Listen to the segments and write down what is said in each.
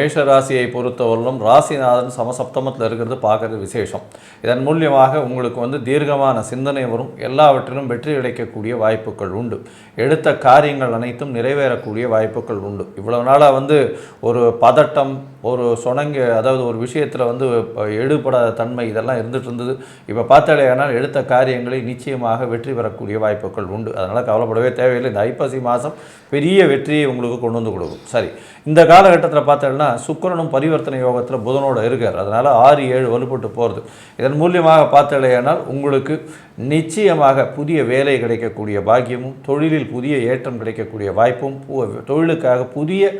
மேஷ ராசியை பொறுத்தவரையிலும் ராசிநாதன் சமசப்தமத்தில் இருக்கிறது பார்க்கறது விசேஷம். இதன் மூலியமாக உங்களுக்கு வந்து தீர்க்கமான சிந்தனை வரும். எல்லாவற்றிலும் வெற்றி கிடைக்கக்கூடிய வாய்ப்புகள் உண்டு. எடுத்த காரியங்கள் அனைத்தும் நிறைவேறக்கூடிய வாய்ப்புகள் உண்டு. இவ்வளவு நாளாக வந்து ஒரு பதட்டம் ஒரு சொணங்க அதாவது ஒரு விஷயத்தில் வந்து எடுபடாத தன்மை இதெல்லாம் இருந்துட்டு இருந்தது இப்போ பார்த்தாலேயானால் எடுத்த காரியங்களை நிச்சயமாக வெற்றி பெறக்கூடிய வாய்ப்புகள் உண்டு. அதனால் கவலைப்படவே தேவையில்லை. இந்த ஐப்பசி மாதம் பெரிய வெற்றியை உங்களுக்கு கொண்டு வந்து கொடுக்கும். சரி இந்த காலகட்டத்தில் பார்த்தோம்னா சுக்கிரனும் பரிவர்த்தனை யோகத்தில் புதனோடு இருக்கார். அதனால் ஆறு ஏழு வலுப்பட்டு போகிறது இதன் மூலியமாக பார்த்தாலேயானால் உங்களுக்கு நிச்சயமாக புதிய வேலை கிடைக்கக்கூடிய பாக்கியமும் தொழிலில் புதிய ஏற்றம் கிடைக்கக்கூடிய வாய்ப்பும் தொழிலுக்காக புதிய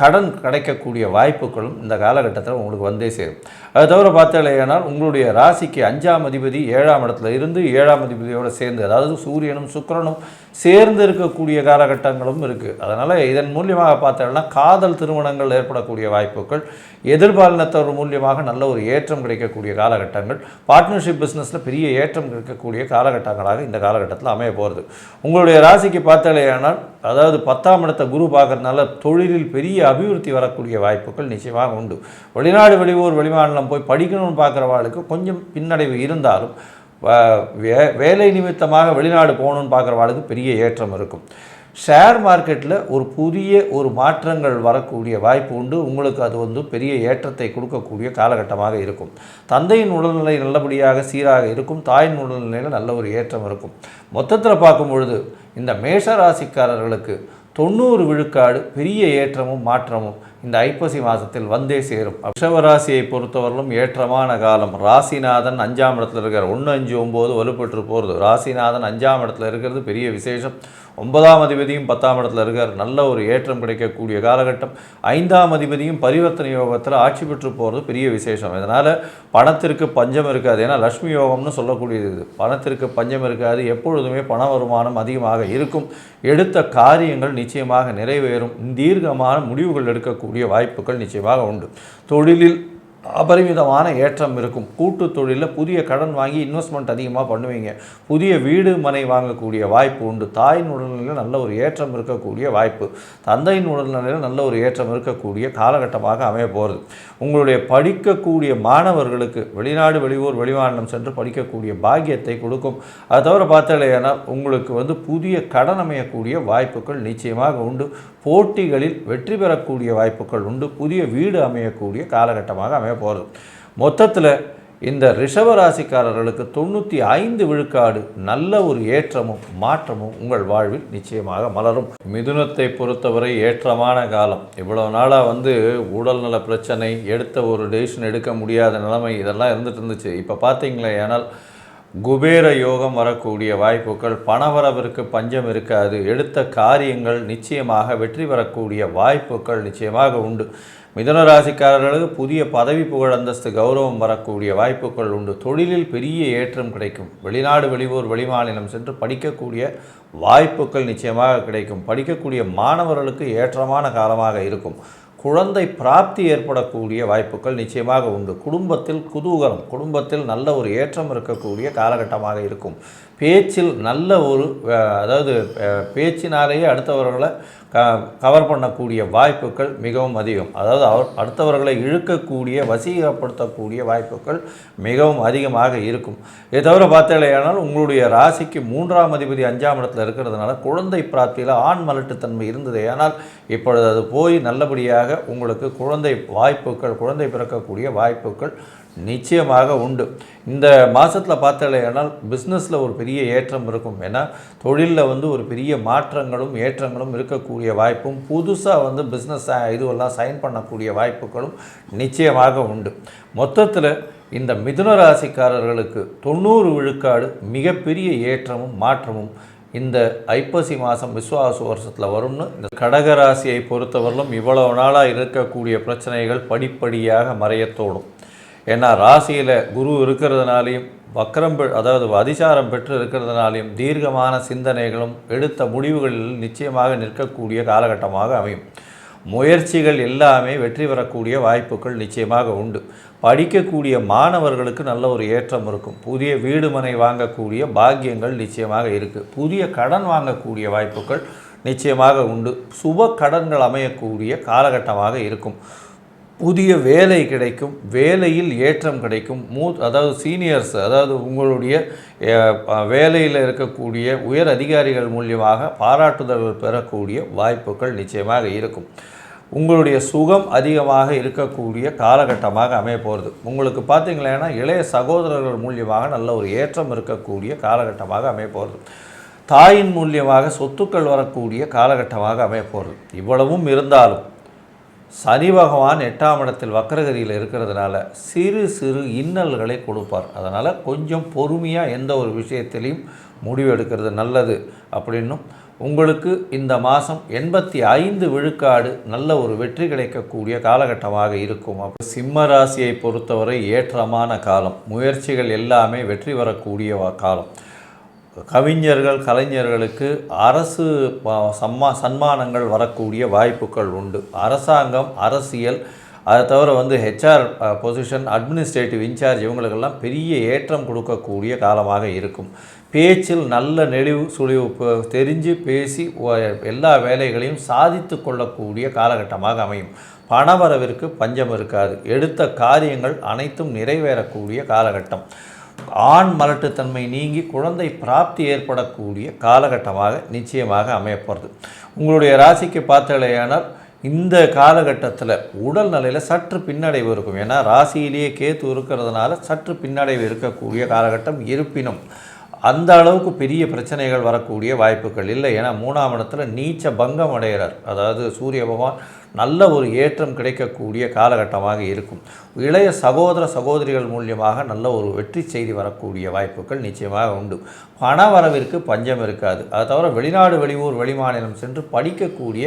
கடன் கிடைக்கக்கூடிய வாய்ப்புகளும் இந்த காலகட்டத்தில் உங்களுக்கு வந்தே சேரும். அது தவிர பார்த்தாலேயானால் உங்களுடைய ராசிக்கு அஞ்சாம் அதிபதி ஏழாம் இடத்துல இருந்து ஏழாம் அதிபதியோடு சேர்ந்து அதாவது சூரியனும் சுக்கிரனும் சேர்ந்து இருக்கக்கூடிய காலகட்டங்களும் இருக்குது அதனால் இதன் மூலியமாக பார்த்தோம்னா காதல் திருமணங்கள் ஏற்படக்கூடிய வாய்ப்புகள் எதிர்பாலினத்தவர் மூலியமாக நல்ல ஒரு ஏற்றம் கிடைக்கக்கூடிய காலகட்டங்கள் பார்ட்னர்ஷிப் பிஸ்னஸில் பெரிய ஏற்றம் கிடைக்கக்கூடிய காலகட்டங்களாக இந்த காலகட்டத்தில் அமைய போகிறது உங்களுடைய ராசிக்கு பார்த்தாலேயானால் அதாவது பத்தாம் இடத்தை குரு பார்க்கறதுனால தொழிலில் பெரிய அபிவிருத்தி வரக்கூடிய வாய்ப்புகள் நிச்சயமாக உண்டு. வெளிநாடு வெளியூர் வெளிமாநிலம் போய் படிக்கணும்னு பார்க்குறவாளுக்கு கொஞ்சம் பின்னடைவு இருந்தாலும் வே வேலை நிமித்தமாக வெளிநாடு போகணும்னு பார்க்குறவாளுக்கு பெரிய ஏற்றம் இருக்கும். ஷேர் மார்க்கெட்டில் ஒரு புதிய ஒரு மாற்றங்கள் வரக்கூடிய வாய்ப்பு உண்டு. உங்களுக்கு அது வந்து பெரிய ஏற்றத்தை கொடுக்கக்கூடிய காலகட்டமாக இருக்கும். தந்தையின் உடல்நிலை நல்லபடியாக சீராக இருக்கும். தாயின் உடல்நிலையில் நல்ல ஒரு ஏற்றம் இருக்கும். மொத்தத்தில் பார்க்கும் பொழுது இந்த மேஷ ராசிக்காரர்களுக்கு தொண்ணூறு விழுக்காடு பெரிய ஏற்றமும் மாற்றமும் இந்த ஐப்பசி மாதத்தில் வந்தே சேரும். ரிஷவராசியை பொறுத்தவரையிலும் ஏற்றமான காலம். ராசிநாதன் அஞ்சாம் இடத்துல இருக்கிற ஒன்று அஞ்சு ஒம்பது வலுப்பெற்று போகிறது ராசிநாதன் அஞ்சாம் இடத்துல இருக்கிறது பெரிய விசேஷம். ஒன்பதாம் அதிபதியும் பத்தாம் இடத்துல இருக்கார். நல்ல ஒரு ஏற்றம் கிடைக்கக்கூடிய காலகட்டம். ஐந்தாம் அதிபதியும் பரிவர்த்தனை யோகத்தில் ஆட்சி பெற்று போகிறது பெரிய விசேஷம். இதனால் பணத்திற்கு பஞ்சம் இருக்காது. ஏன்னா லக்ஷ்மி யோகம்னு சொல்லக்கூடியது இது. பணத்திற்கு பஞ்சம் இருக்காது. எப்பொழுதுமே பண வருமானம் அதிகமாக இருக்கும். எடுத்த காரியங்கள் நிச்சயமாக நிறைவேறும். தீர்க்கமான முடிவுகள் எடுக்கக்கூடிய வாய்ப்புகள் நிச்சயமாக உண்டு. தொழிலில் அபரிமிதமான ஏற்றம் இருக்கும். கூட்டு தொழிலில் புதிய கடன் வாங்கி இன்வெஸ்ட்மெண்ட் அதிகமாக பண்ணுவீங்க. புதிய வீடு மனை வாங்கக்கூடிய வாய்ப்பு உண்டு. தாயின் உடல்நிலையில் நல்ல ஒரு ஏற்றம் இருக்கக்கூடிய வாய்ப்பு. தந்தையின் உடல்நிலையில் நல்ல ஒரு ஏற்றம் இருக்கக்கூடிய காலகட்டமாக அமைய போகிறது உங்களுடைய படிக்கக்கூடிய மாணவர்களுக்கு வெளிநாடு வெளியூர் வெளிமாநிலம் சென்று படிக்கக்கூடிய பாக்கியத்தை கொடுக்கும். அது தவிர பார்த்தாலேனா உங்களுக்கு வந்து புதிய கடன் அமையக்கூடிய வாய்ப்புகள் நிச்சயமாக உண்டு. போட்டிகளில் வெற்றி பெறக்கூடிய வாய்ப்புகள் உண்டு. புதிய வீடு அமையக்கூடிய காலகட்டமாக அமைய போகிறது மொத்தத்தில் இந்த ரிஷப ராசிக்காரர்களுக்கு தொண்ணூற்றி ஐந்து விழுக்காடு நல்ல ஒரு ஏற்றமும் மாற்றமும் உங்கள் வாழ்வில் நிச்சயமாக மலரும். மிதுனத்தை பொறுத்தவரை ஏற்றமான காலம். இவ்வளவு நாளாக வந்து உடல்நல பிரச்சனை எடுத்த ஒரு டெசிஷன் எடுக்க முடியாத நிலைமை இதெல்லாம் இருந்துட்டு இருந்துச்சு. இப்போ பார்த்தீங்களே ஏனால் குபேர யோகம் வரக்கூடிய வாய்ப்புகள் பணவரவிற்கு பஞ்சம் இருக்காது. எடுத்த காரியங்கள் நிச்சயமாக வெற்றி பெறக்கூடிய வாய்ப்புகள் நிச்சயமாக உண்டு. மிதன ராசிக்காரர்களுக்கு புதிய பதவி புகழ் அந்தஸ்து கௌரவம் வரக்கூடிய வாய்ப்புகள் உண்டு. தொழிலில் பெரிய ஏற்றம் கிடைக்கும். வெளிநாடு வெளியூர் வெளிமாநிலம் சென்று படிக்கக்கூடிய வாய்ப்புகள் நிச்சயமாக கிடைக்கும். படிக்கக்கூடிய மாணவர்களுக்கு ஏற்றமான காலமாக இருக்கும். குழந்தை பிராப்தி ஏற்படக்கூடிய வாய்ப்புகள் நிச்சயமாக உண்டு. குடும்பத்தில் குதூகலம் குடும்பத்தில் நல்ல ஒரு ஏற்றம் இருக்கக்கூடிய காலகட்டமாக இருக்கும். பேச்சில் நல்ல ஒரு அதாவது பேச்சினாலேயே அடுத்தவர்களை க கவர் பண்ணக்கூடிய வாய்ப்புகள் மிகவும் அதிகம். அதாவது அவர் அடுத்தவர்களை இழுக்கக்கூடிய வசீகரப்படுத்தக்கூடிய வாய்ப்புகள் மிகவும் அதிகமாக இருக்கும். இதை தவிர பார்த்தாலேயானால் உங்களுடைய ராசிக்கு மூன்றாம் அதிபதி அஞ்சாம் இடத்துல இருக்கிறதுனால குழந்தை பிராப்தியில் ஆண் மலட்டுத்தன்மை இருந்தது. ஆனால் இப்பொழுது அது போய் நல்லபடியாக உங்களுக்கு குழந்தை வாய்ப்புகள் குழந்தை பிறக்கக்கூடிய வாய்ப்புகள் நிச்சயமாக உண்டு. இந்த மாதத்தில் பார்த்தாலேனால் பிஸ்னஸில் ஒரு பெரிய ஏற்றம் இருக்கும். ஏன்னா தொழிலில் வந்து ஒரு பெரிய மாற்றங்களும் ஏற்றங்களும் இருக்கக்கூடிய வாய்ப்பும் புதுசாக வந்து பிஸ்னஸ் இதுவெல்லாம் சைன் பண்ணக்கூடிய வாய்ப்புகளும் நிச்சயமாக உண்டு. மொத்தத்தில் இந்த மிதுன ராசிக்காரர்களுக்கு தொண்ணூறு விழுக்காடு மிகப்பெரிய ஏற்றமும் மாற்றமும் இந்த ஐப்பசி மாதம் விஸ்வாச வருஷத்தில் வரும்னு இந்த கடகராசியை பொறுத்தவரையிலும் இவ்வளவு நாளாக இருக்கக்கூடிய பிரச்சனைகள் படிப்படியாக மறையத்தோடும் ஏன்னா ராசியில் குரு இருக்கிறதுனாலையும் வக்கரம் பெ- அதாவது அதிசாரம் பெற்று இருக்கிறதுனாலையும் தீர்க்கமான சிந்தனைகளும் எடுத்த முடிவுகளில் நிச்சயமாக நிற்கக்கூடிய காலகட்டமாக அமையும். முயற்சிகள் எல்லாமே வெற்றி பெறக்கூடிய வாய்ப்புகள் நிச்சயமாக உண்டு. படிக்கக்கூடிய மாணவர்களுக்கு நல்ல ஒரு ஏற்றம் இருக்கும். புதிய வீடு மனை வாங்கக்கூடிய பாக்கியங்கள் நிச்சயமாக இருக்குது புதிய கடன் வாங்கக்கூடிய வாய்ப்புகள் நிச்சயமாக உண்டு. சுப கடன்கள் அமையக்கூடிய காலகட்டமாக இருக்கும். புதிய வேலை கிடைக்கும் வேலையில் ஏற்றம் கிடைக்கும். மூ அதாவது சீனியர்ஸ் அதாவது உங்களுடைய வேலையில் இருக்கக்கூடிய உயர் அதிகாரிகள் மூலியமாக பாராட்டுதல்கள் பெறக்கூடிய வாய்ப்புகள் நிச்சயமாக இருக்கும். உங்களுடைய சுகம் அதிகமாக இருக்கக்கூடிய காலகட்டமாக அமைய போகிறது உங்களுக்கு பார்த்தீங்களேன்னா இளைய சகோதரர்கள் மூலியமாக நல்ல ஒரு ஏற்றம் இருக்கக்கூடிய காலகட்டமாக அமைய போகிறது தாயின் மூலியமாக சொத்துக்கள் வரக்கூடிய காலகட்டமாக அமைய போகிறது இவ்வளவும் இருந்தாலும் சனி பகவான் எட்டாம் இடத்தில் வக்கரகதியில் இருக்கிறதுனால சிறு சிறு இன்னல்களை கொடுப்பார். அதனால் கொஞ்சம் பொறுமையாக எந்த ஒரு விஷயத்திலையும் முடிவு எடுக்கிறது நல்லது அப்படின்னும். உங்களுக்கு இந்த மாதம் எண்பத்தி ஐந்து விழுக்காடு நல்ல ஒரு வெற்றி கிடைக்கக்கூடிய காலகட்டமாக இருக்கும். அப்போ சிம்ம ராசியை பொறுத்தவரை ஏற்றமான காலம். முயற்சிகள் எல்லாமே வெற்றி வரக்கூடிய காலம். கவிஞர்கள் கலைஞர்களுக்கு அரசு சம்மா சன்மானங்கள் வரக்கூடிய வாய்ப்புகள் உண்டு. அரசாங்கம் அரசியல் அதை தவிர வந்து ஹெச்ஆர் பொசிஷன் அட்மினிஸ்ட்ரேட்டிவ் இன்சார்ஜ் இவங்களுக்கெல்லாம் பெரிய ஏற்றம் கொடுக்கக்கூடிய காலமாக இருக்கும். பேச்சில் நல்ல நெளிவு சுழிவு தெரிஞ்சு பேசி எல்லா வேலைகளையும் சாதித்து கொள்ளக்கூடிய காலகட்டமாக அமையும். பணவரவிற்கு பஞ்சம் இருக்காது. எடுத்த காரியங்கள் அனைத்தும் நிறைவேறக்கூடிய காலகட்டம். ஆண் மலட்டுத்தன்மை நீங்கி குழந்தை பிராப்தி ஏற்படக்கூடிய காலகட்டமாக நிச்சயமாக அமையப்போகிறது உங்களுடைய ராசிக்கு பார்த்தலையானால் இந்த காலகட்டத்தில் உடல் நிலையில் சற்று பின்னடைவு இருக்கும். ஏன்னா ராசியிலேயே கேத்து இருக்கிறதுனால சற்று பின்னடைவு இருக்கக்கூடிய காலகட்டம் இருப்பினும் அந்த அளவுக்கு பெரிய பிரச்சனைகள் வரக்கூடிய வாய்ப்புகள் இல்லை. ஏன்னா மூணாம் இடத்துல நீச்ச பங்கம் அடைகிறார். அதாவது சூரிய பகவான் நல்ல ஒரு ஏற்றம் கிடைக்கக்கூடிய காலகட்டமாக இருக்கும். இளைய சகோதர சகோதரிகள் மூலியமாக நல்ல ஒரு வெற்றி செய்தி வரக்கூடிய வாய்ப்புகள் நிச்சயமாக உண்டு. பண வரவிற்கு பஞ்சம் இருக்காது. அதை தவிர வெளிநாடு வெளியூர் வெளிமாநிலம் சென்று படிக்கக்கூடிய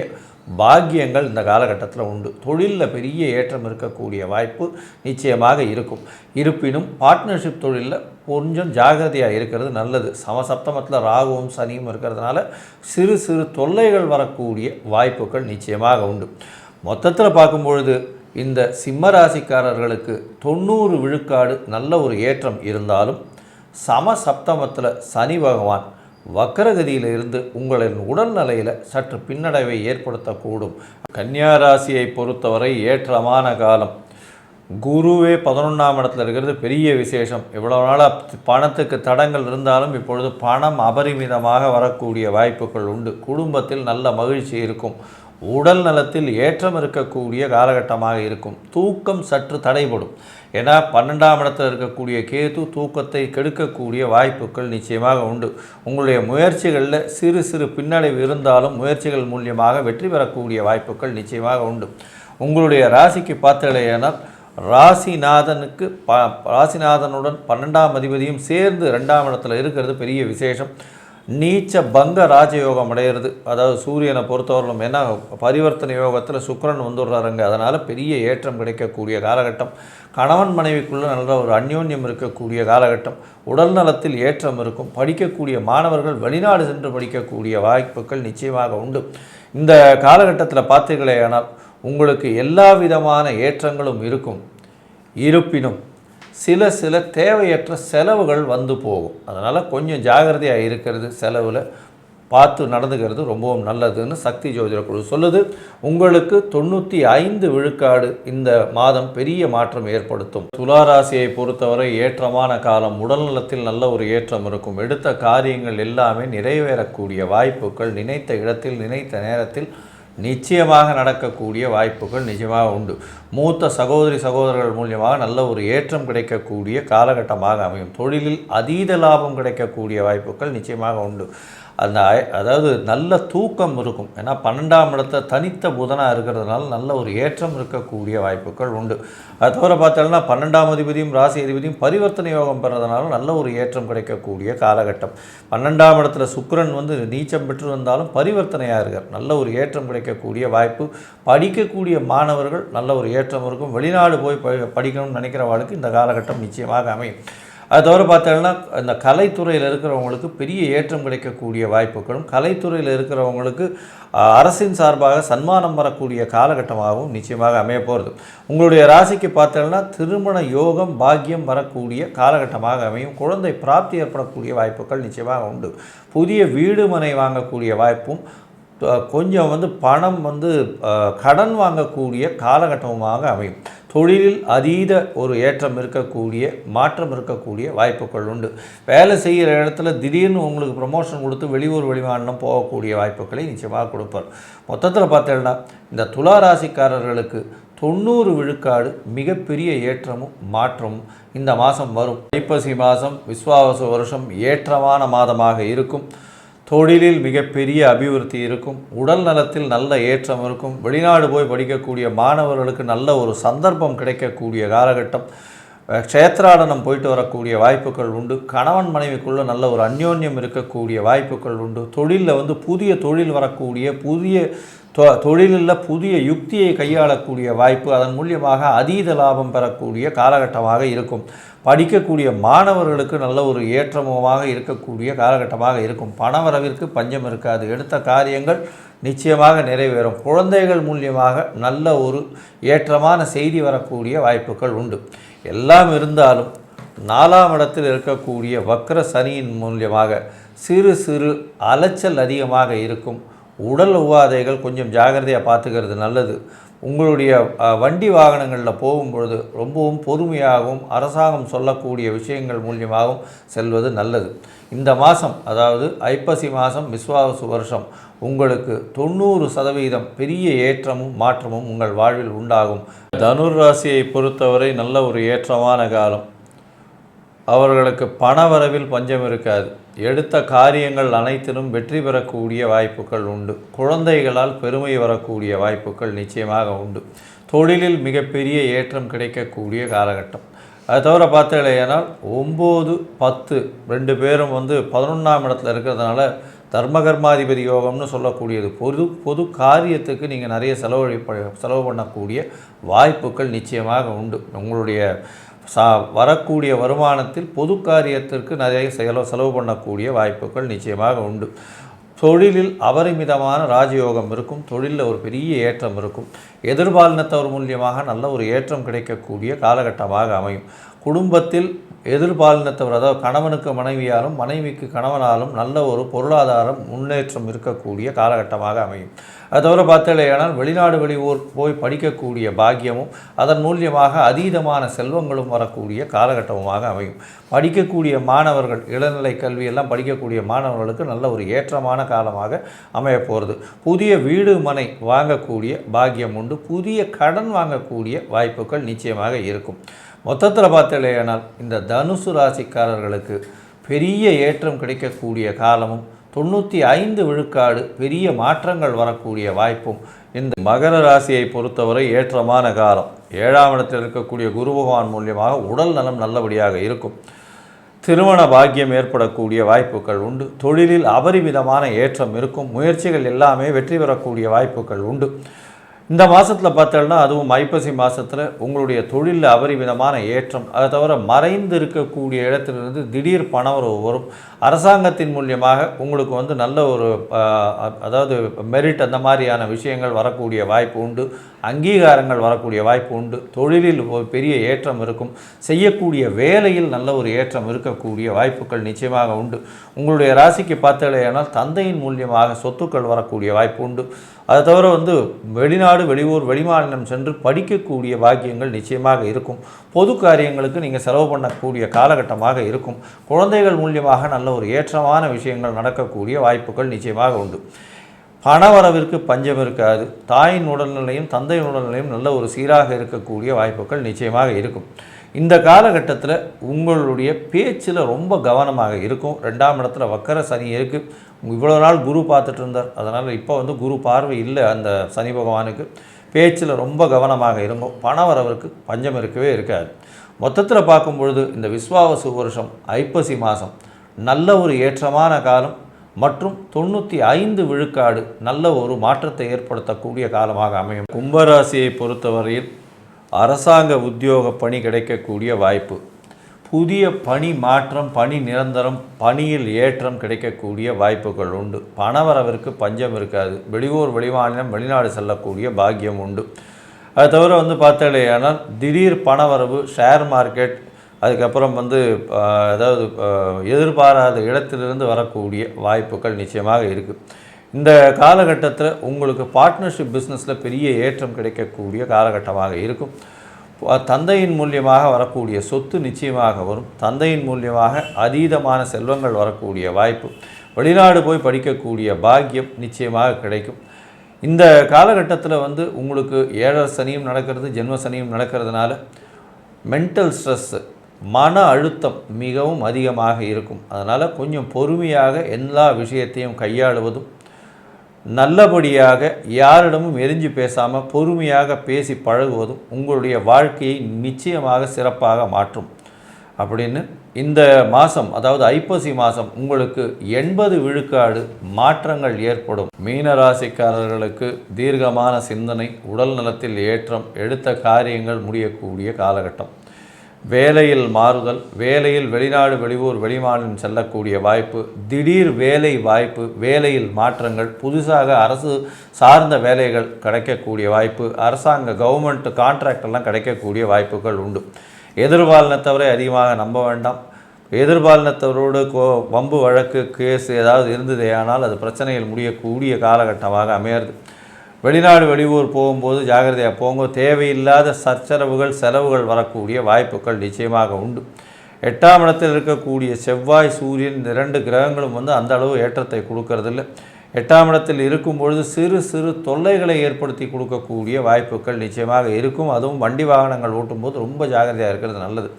பாக்கியங்கள் இந்த காலகட்டத்தில் உண்டு. தொழிலில் பெரிய ஏற்றம் இருக்கக்கூடிய வாய்ப்பு நிச்சயமாக இருக்கும். இருப்பினும் பார்ட்னர்ஷிப் தொழிலில் கொஞ்சம் ஜாகிரதையாக இருக்கிறது நல்லது. சமசப்தமத்தில் ராகுவும் சனியும் இருக்கிறதுனால சிறு சிறு தொல்லைகள் வரக்கூடிய வாய்ப்புகள் நிச்சயமாக உண்டு. மொத்தத்தில் பார்க்கும்பொழுது இந்த சிம்மராசிக்காரர்களுக்கு தொண்ணூறு விழுக்காடு நல்ல ஒரு ஏற்றம் இருந்தாலும் சம சப்தமத்தில் சனி பகவான் வக்கரகதியிலிருந்து உங்களின் உடல்நிலையில் சற்று பின்னடைவை ஏற்படுத்தக்கூடும். கன்னியாராசியை பொறுத்தவரை ஏற்றமான காலம். குருவே பதினொன்றாம் இடத்துல இருக்கிறது பெரிய விசேஷம். இவ்வளோ நாளாக பணத்துக்கு தடங்கள் இருந்தாலும் இப்பொழுது பணம் அபரிமிதமாக வரக்கூடிய வாய்ப்புகள் உண்டு. குடும்பத்தில் நல்ல மகிழ்ச்சி இருக்கும். உடல் நலத்தில் ஏற்றம் இருக்கக்கூடிய காலகட்டமாக இருக்கும். தூக்கம் சற்று தடைபடும். ஏன்னா பன்னெண்டாம் இடத்தில் இருக்கக்கூடிய கேது தூக்கத்தை கெடுக்கக்கூடிய வாய்ப்புகள் நிச்சயமாக உண்டு. உங்களுடைய முயற்சிகளில் சிறு சிறு பின்னடைவு இருந்தாலும் முயற்சிகள் மூலியமாக வெற்றி பெறக்கூடிய வாய்ப்புகள் நிச்சயமாக உண்டு. உங்களுடைய ராசிக்கு பார்த்தலையானால் ராசிநாதனுக்கு ப ராசிநாதனுடன் பன்னெண்டாம் அதிபதியும் சேர்ந்து ரெண்டாம் இடத்துல இருக்கிறது பெரிய விசேஷம். நீச்ச பங்க ராஜயோகம் அடையிறது. அதாவது சூரியனை பொறுத்தவரையிலும் ஏன்னா பரிவர்த்தனை யோகத்தில் சுக்கரன் வந்துடுறாருங்க. அதனால் பெரிய ஏற்றம் கிடைக்கக்கூடிய காலகட்டம். கணவன் மனைவிக்குள்ளே நல்ல ஒரு அந்யோன்யம் இருக்கக்கூடிய காலகட்டம். உடல் நலத்தில் ஏற்றம் இருக்கும். படிக்கக்கூடிய மாணவர்கள் வெளிநாடு சென்று படிக்கக்கூடிய வாய்ப்புகள் நிச்சயமாக உண்டு. இந்த காலகட்டத்தில் பார்த்தீர்களே ஆனால் உங்களுக்கு எல்லா விதமான ஏற்றங்களும் இருக்கும். இருப்பினும் சில சில தேவையற்ற செலவுகள் வந்து போகும். அதனால் கொஞ்சம் ஜாகிரதையாக இருக்கிறது செலவில். பார்த்து நடந்துக்கிறது ரொம்பவும் நல்லதுன்னு சக்தி ஜோதிட குழு சொல்லுது. உங்களுக்கு தொண்ணூற்றி ஐந்து விழுக்காடு இந்த மாதம் பெரிய மாற்றம் ஏற்படுத்தும். துளாராசியை பொறுத்தவரை ஏற்றமான காலம். உடல்நலத்தில் நல்ல ஒரு ஏற்றம் இருக்கும். எடுத்த காரியங்கள் எல்லாமே நிறைவேறக்கூடிய வாய்ப்புகள். நினைத்த இடத்தில் நினைத்த நேரத்தில் நிச்சயமாக நடக்கக்கூடிய வாய்ப்புகள் நிச்சயமாக உண்டு. மூத்த சகோதரி சகோதரர்கள் மூலியமாக நல்ல ஒரு ஏற்றம் கிடைக்கக்கூடிய காலகட்டமாக அமையும். தொழிலில் அதீத லாபம் கிடைக்கக்கூடிய வாய்ப்புகள் நிச்சயமாக உண்டு. அந்த அதாவது நல்ல தூக்கம் இருக்கும். ஏன்னா பன்னெண்டாம் இடத்த தனித்த புதனாக இருக்கிறதுனால நல்ல ஒரு ஏற்றம் இருக்கக்கூடிய வாய்ப்புகள் உண்டு. அது தவிர பார்த்தோம்னா பன்னெண்டாம் அதிபதியும் ராசி அதிபதியும் பரிவர்த்தனை யோகம் பெறதுனால நல்ல ஒரு ஏற்றம் கிடைக்கக்கூடிய காலகட்டம். பன்னெண்டாம் இடத்துல சுக்கரன் வந்து நீச்சம் பெற்று வந்தாலும் பரிவர்த்தனையாக இருக்கார். நல்ல ஒரு ஏற்றம் கிடைக்கக்கூடிய வாய்ப்பு. படிக்கக்கூடிய மாணவர்கள் நல்ல ஒரு ஏற்றம் இருக்கும். வெளிநாடு போய் படிக்கணும்னு நினைக்கிறவர்களுக்கு இந்த காலகட்டம் நிச்சயமாக அமையும். அது தவிர பார்த்தோம்னா இந்த கலைத்துறையில் இருக்கிறவங்களுக்கு பெரிய ஏற்றம் கிடைக்கக்கூடிய வாய்ப்புகளும் கலைத்துறையில் இருக்கிறவங்களுக்கு அரசின் சார்பாக சன்மானம் வரக்கூடிய காலகட்டமாகவும் நிச்சயமாக அமைய போகிறது உங்களுடைய ராசிக்கு பார்த்தோம்னா திருமண யோகம் பாக்கியம் வரக்கூடிய காலகட்டமாக அமையும். குழந்தை பிராப்தி ஏற்படக்கூடிய வாய்ப்புகள் நிச்சயமாக உண்டு. புதிய வீடு மனை வாங்கக்கூடிய வாய்ப்பும் கொஞ்சம் வந்து பணம் வந்து கடன் வாங்கக்கூடிய காலகட்டமாக அமையும். தொழிலில் அதீத ஒரு ஏற்றம் இருக்கக்கூடிய மாற்றம் இருக்கக்கூடிய வாய்ப்புகள் உண்டு. வேலை செய்கிற இடத்துல திடீர்னு உங்களுக்கு ப்ரமோஷன் கொடுத்து வெளியூர் வெளிமாநிலம் போகக்கூடிய வாய்ப்புகளை நிச்சயமாக கொடுப்பார். மொத்தத்தில் பார்த்தீங்கன்னா இந்த துலா ராசிக்காரர்களுக்கு தொண்ணூறு விழுக்காடு மிகப்பெரிய ஏற்றமும் மாற்றமும் இந்த மாதம் வரும். ஐப்பசி மாதம் விஸ்வாவச வருஷம் ஏற்றமான மாதமாக இருக்கும். தொழிலில் மிகப்பெரிய அபிவிருத்தி இருக்கும் உடல் நலத்தில் நல்ல ஏற்றம் இருக்கும் வெளிநாடு போய் படிக்கக்கூடிய மாணவர்களுக்கு நல்ல ஒரு சந்தர்ப்பம் கிடைக்கக்கூடிய காலகட்டம் க்ஷேத்ராடனம் போயிட்டு வரக்கூடிய வாய்ப்புகள் உண்டு கணவன் மனைவிக்குள்ள நல்ல ஒரு அந்யோன்யம் இருக்கக்கூடிய வாய்ப்புகள் உண்டு தொழிலில் வந்து புதிய தொழில் வரக்கூடிய புதிய தொழிலில் புதிய யுக்தியை கையாளக்கூடிய வாய்ப்பு அதன் மூலியமாக அதீத லாபம் பெறக்கூடிய காலகட்டமாக இருக்கும். படிக்கக்கூடிய மாணவர்களுக்கு நல்ல ஒரு ஏற்றமுகமாக இருக்கக்கூடிய காலகட்டமாக இருக்கும். பணவரவிற்கு பஞ்சம் இருக்காது. எடுத்த காரியங்கள் நிச்சயமாக நிறைவேறும். குழந்தைகள் மூலியமாக நல்ல ஒரு ஏற்றமான செய்தி வரக்கூடிய வாய்ப்புகள் உண்டு. எல்லாம் இருந்தாலும் நாலாம் இடத்தில் இருக்கக்கூடிய வக்ர சனியின் மூலியமாக சிறு சிறு அலைச்சல் அதிகமாக இருக்கும். உடல் உபாதைகள் கொஞ்சம் ஜாகிரதையாக பார்த்துக்கிறது நல்லது. உங்களுடைய வண்டி வாகனங்களில் போகும்பொழுது ரொம்பவும் பொறுமையாகவும் அரசாங்கம் சொல்லக்கூடிய விஷயங்கள் மூலியமாகவும் செல்வது நல்லது. இந்த மாதம் அதாவது ஐப்பசி மாதம் விஸ்வாசு வருஷம் உங்களுக்கு தொண்ணூறு சதவீதம் பெரிய ஏற்றமும் மாற்றமும் உங்கள் வாழ்வில் உண்டாகும். தனுர் ராசியை பொறுத்தவரை நல்ல ஒரு ஏற்றமான காலம். அவர்களுக்கு பணவரவில் பஞ்சம் இருக்காது. எடுத்த காரியங்கள் அனைத்திலும் வெற்றி பெறக்கூடிய வாய்ப்புகள் உண்டு. குழந்தைகளால் பெருமை வரக்கூடிய வாய்ப்புகள் நிச்சயமாக உண்டு. தொழிலில் மிகப்பெரிய ஏற்றம் கிடைக்கக்கூடிய காலகட்டம். அது தவிர பார்த்தீங்கன்னா ஒம்பது பத்து ரெண்டு பேரும் வந்து பதினொன்றாம் இடத்துல இருக்கிறதுனால தர்மகர்மாதிபதி யோகம்னு சொல்லக்கூடியது பொது பொது காரியத்துக்கு நீங்கள் நிறைய செலவழி செலவு பண்ணக்கூடிய வாய்ப்புகள் நிச்சயமாக உண்டு. உங்களுடைய சா வரக்கூடிய வருமானத்தில் பொது காரியத்திற்கு நிறைய செலவு செலவு பண்ணக்கூடிய வாய்ப்புகள் நிச்சயமாக உண்டு. தொழிலில் அபரிமிதமான ராஜயோகம் இருக்கும். தொழிலில் ஒரு பெரிய ஏற்றம் இருக்கும். எதிர்பாலினத்தவர் மூலியமாக நல்ல ஒரு ஏற்றம் கிடைக்கக்கூடிய காலகட்டமாக அமையும். குடும்பத்தில் எதிர்பாலினத்தவர் அதாவது கணவனுக்கு மனைவியாலும் மனைவிக்கு கணவனாலும் நல்ல ஒரு பொருளாதாரம் முன்னேற்றம் இருக்கக்கூடிய காலகட்டமாக அமையும். அது தவிர பார்த்தலையானால் வெளிநாடு வெளியூர் போய் படிக்கக்கூடிய பாக்கியமும் அதன் மூலியமாக அதீதமான செல்வங்களும் வரக்கூடிய காலகட்டமுமாக அமையும். படிக்கக்கூடிய மாணவர்கள் இளநிலை கல்வியெல்லாம் படிக்கக்கூடிய மாணவர்களுக்கு நல்ல ஒரு ஏற்றமான காலமாக அமையப்போகிறது புதிய வீடு மனை வாங்கக்கூடிய பாக்கியம் உண்டு. புதிய கடன் வாங்கக்கூடிய வாய்ப்புகள் நிச்சயமாக இருக்கும். மொத்தத்தில் பார்த்தலையானால் இந்த தனுசு ராசிக்காரர்களுக்கு பெரிய ஏற்றம் கிடைக்கக்கூடிய காலமும் தொண்ணூற்றி ஐந்து விழுக்காடு பெரிய மாற்றங்கள் வரக்கூடிய வாய்ப்பும் இந்த மகர ராசியை பொறுத்தவரை ஏற்றமான காலம். ஏழாம் இடத்தில் இருக்கக்கூடிய குரு பகவான் மூலியமாக உடல் நலம் நல்லபடியாக இருக்கும். திருமண பாக்கியம் ஏற்படக்கூடிய வாய்ப்புகள் உண்டு. தொழிலில் அபரிமிதமான ஏற்றம் இருக்கும். முயற்சிகள் எல்லாமே வெற்றி பெறக்கூடிய வாய்ப்புகள் உண்டு. இந்த மாதத்தில் பார்த்தோம்னா அதுவும் ஐப்பசி மாதத்தில் உங்களுடைய தொழிலில் அபரிமிதமான ஏற்றம். அதை தவிர மறைந்து இருக்கக்கூடிய இடத்திலிருந்து திடீர் பணவரவு வரும். அரசாங்கத்தின் மூலியமாக உங்களுக்கு வந்து நல்ல ஒரு அதாவது மெரிட் அந்த மாதிரியான விஷயங்கள் வரக்கூடிய வாய்ப்பு உண்டு. அங்கீகாரங்கள் வரக்கூடிய வாய்ப்பு உண்டு. தொழிலில் ஒரு பெரிய ஏற்றம் இருக்கும். செய்யக்கூடிய வேலையில் நல்ல ஒரு ஏற்றம் இருக்கக்கூடிய வாய்ப்புகள் நிச்சயமாக உண்டு. உங்களுடைய ராசிக்கு பார்த்தலையானால் தந்தையின் மூலியமாக சொத்துக்கள் வரக்கூடிய வாய்ப்பு உண்டு. அதை தவிர வந்து வெளிநாடு வெளியூர் வெளிமாநிலம் சென்று படிக்கக்கூடிய பாக்கியங்கள் நிச்சயமாக இருக்கும். பொது காரியங்களுக்கு நீங்கள் செலவு பண்ணக்கூடிய காலகட்டமாக இருக்கும். குழந்தைகள் மூலியமாக நல்ல ஒரு ஏற்றமான விஷயங்கள் நடக்கக்கூடிய வாய்ப்புகள் நிச்சயமாக உண்டு. பணவரவிற்கு பஞ்சம் இருக்காது. தாயின் உடல்நிலையும் தந்தையின் உடல்நிலையும் நல்ல ஒரு சீராக இருக்கக்கூடிய வாய்ப்புகள் நிச்சயமாக இருக்கும். இந்த காலகட்டத்தில் உங்களுடைய பேச்சில் ரொம்ப கவனமாக இருக்கும். ரெண்டாம் இடத்துல வக்கர சனி இருக்குது இவ்வளோ நாள் குரு பார்த்துட்டு இருந்தார். அதனால் இப்போ வந்து குரு பார்வை இல்லை அந்த சனி பகவானுக்கு. பேச்சில் ரொம்ப கவனமாக இருக்கும் பணவரவிற்கு பஞ்சம் இருக்கவே இருக்காது. மொத்தத்தில் பார்க்கும் பொழுது இந்த விஸ்வாவசு வருஷம் ஐப்பசி மாதம் நல்ல ஒரு ஏற்றமான காலம். மற்றும் தொண்ணூற்றி ஐந்து விழுக்காடு நல்ல ஒரு மாற்றத்தை ஏற்படுத்தக்கூடிய காலமாக அமையும். கும்பராசியை பொறுத்தவரையில் அரசாங்க உத்தியோக பணி கிடைக்கக்கூடிய வாய்ப்பு. புதிய பணி மாற்றம் பணி நிரந்தரம் பணியில் ஏற்றம் கிடைக்கக்கூடிய வாய்ப்புகள் உண்டு. பணவரவிற்கு பஞ்சம் இருக்காது. வெளியூர் வெளிமாநிலம் வெளிநாடு செல்லக்கூடிய பாக்கியம் உண்டு. அது தவிர வந்து பார்த்தாலேயானால் திடீர் பணவரவு ஷேர் மார்க்கெட் அதுக்கப்புறம் வந்து அதாவது எதிர்பாராத இடத்திலிருந்து வரக்கூடிய வாய்ப்புகள் நிச்சயமாக இருக்குது இந்த காலகட்டத்தில் உங்களுக்கு பார்ட்னர்ஷிப் பிஸ்னஸில் பெரிய ஏற்றம் கிடைக்கக்கூடிய காலகட்டமாக இருக்கும். தந்தையின் மூலியமாக வரக்கூடிய சொத்து நிச்சயமாக வரும். தந்தையின் மூலியமாக அதீதமான செல்வங்கள் வரக்கூடிய வாய்ப்பு. வெளிநாடு போய் படிக்கக்கூடிய பாக்கியம் நிச்சயமாக கிடைக்கும். இந்த காலகட்டத்தில் வந்து உங்களுக்கு ஏழரை சனியும் நடக்கிறது ஜென்ம சனியும் நடக்கிறதுனால மென்டல் ஸ்ட்ரெஸ்ஸு மன அழுத்தம் மிகவும் அதிகமாக இருக்கும். அதனால் கொஞ்சம் பொறுமையாக எல்லா விஷயத்தையும் கையாளுவதும் நல்லபடியாக யாரிடமும் எரிஞ்சு பேசாமல் பொறுமையாக பேசி பழகுவதும் உங்களுடைய வாழ்க்கையை நிச்சயமாக சிறப்பாக மாற்றும். அப்படின்னு இந்த மாதம் அதாவது ஐப்பசி மாதம் உங்களுக்கு எண்பது விழுக்காடு மாற்றங்கள் ஏற்படும். மீனராசிக்காரர்களுக்கு தீர்க்கமான சிந்தனை உடல் நலத்தில் ஏற்றம் எடுத்த காரியங்கள் முடியக்கூடிய காலகட்டம். வேலையில் மாறுதல் வேலையில் வெளிநாடு வெளியூர் வெளிமாநிலம் செல்லக்கூடிய வாய்ப்பு திடீர் வேலை வாய்ப்பு வேலையில் மாற்றங்கள் புதுசாக அரசு சார்ந்த வேலைகள் கிடைக்கக்கூடிய வாய்ப்பு அரசாங்க கவர்மெண்ட் கான்ட்ராக்ட் எல்லாம் கிடைக்கக்கூடிய வாய்ப்புகள் உண்டு. எதிர்பாலினத்தவரை அதிகமாக நம்ப வேண்டாம். எதிர்பாலினத்தவரோடு கோ வம்பு வழக்கு கேஸ் ஏதாவது இருந்ததேயானால் அது பிரச்சனையில் முடியக்கூடிய காலகட்டமாக அமையிறது. வெளிநாடு வெளியூர் போகும்போது ஜாகிரதையாக போங்க. தேவையில்லாத சச்சரவுகள் செலவுகள் வரக்கூடிய வாய்ப்புகள் நிச்சயமாக உண்டு. எட்டாம் இடத்தில் இருக்கக்கூடிய செவ்வாய் சூரியன் இந்த இரண்டு கிரகங்களும் வந்து அந்த அளவு ஏற்றத்தை கொடுக்கறதில்ல. எட்டாம் இடத்தில் இருக்கும் பொழுது சிறு சிறு தொல்லைகளை ஏற்படுத்தி கொடுக்கக்கூடிய வாய்ப்புகள் நிச்சயமாக இருக்கும். அதுவும் வண்டி வாகனங்கள் ஓட்டும்போது ரொம்ப ஜாகிரதையாக இருக்கிறது நல்லது.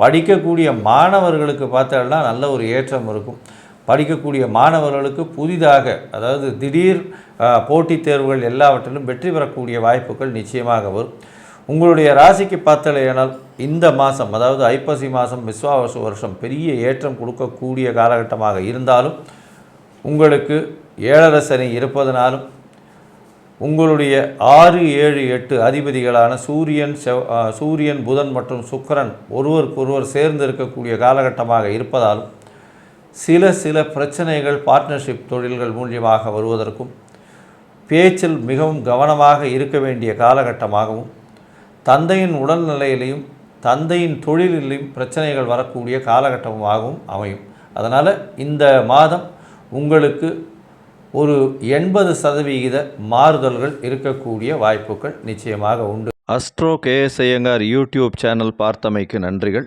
படிக்கக்கூடிய மாணவர்களுக்கு பார்த்தோம்னா நல்ல ஒரு ஏற்றம் இருக்கும். படிக்கக்கூடிய மாணவர்களுக்கு புதிதாக அதாவது திடீர் போட்டித் தேர்வுகள் எல்லாவற்றிலும் வெற்றி பெறக்கூடிய வாய்ப்புகள் நிச்சயமாக வரும். உங்களுடைய ராசிக்கு பார்த்தலையானால் இந்த மாதம் அதாவது ஐப்பசி மாதம் விஸ்வாவசு வருஷம் பெரிய ஏற்றம் கொடுக்கக்கூடிய காலகட்டமாக இருந்தாலும் உங்களுக்கு ஏழரை சனி இருப்பதனாலும் உங்களுடைய ஆறு ஏழு எட்டு அதிபதிகளான சூரியன் செவ் சூரியன் புதன் மற்றும் சுக்கிரன் ஒருவருக்கொருவர் சேர்ந்து இருக்கக்கூடிய காலகட்டமாக இருப்பதாலும் சில சில பிரச்சனைகள் பார்ட்னர்ஷிப் தொழில்கள் மூலியமாக வருவதற்கும் பேச்சில் மிகவும் கவனமாக இருக்க வேண்டிய காலகட்டமாகவும் தந்தையின் உடல்நிலையிலையும் தந்தையின் தொழிலிலையும் பிரச்சனைகள் வரக்கூடிய காலகட்டமாகவும் அமையும். அதனால் இந்த மாதம் உங்களுக்கு ஒரு எண்பது சதவிகித மாறுதல்கள் இருக்கக்கூடிய வாய்ப்புகள் நிச்சயமாக உண்டு. Astro KS Iyengar YouTube channel பார்த்தமைக்கு நன்றிகள்.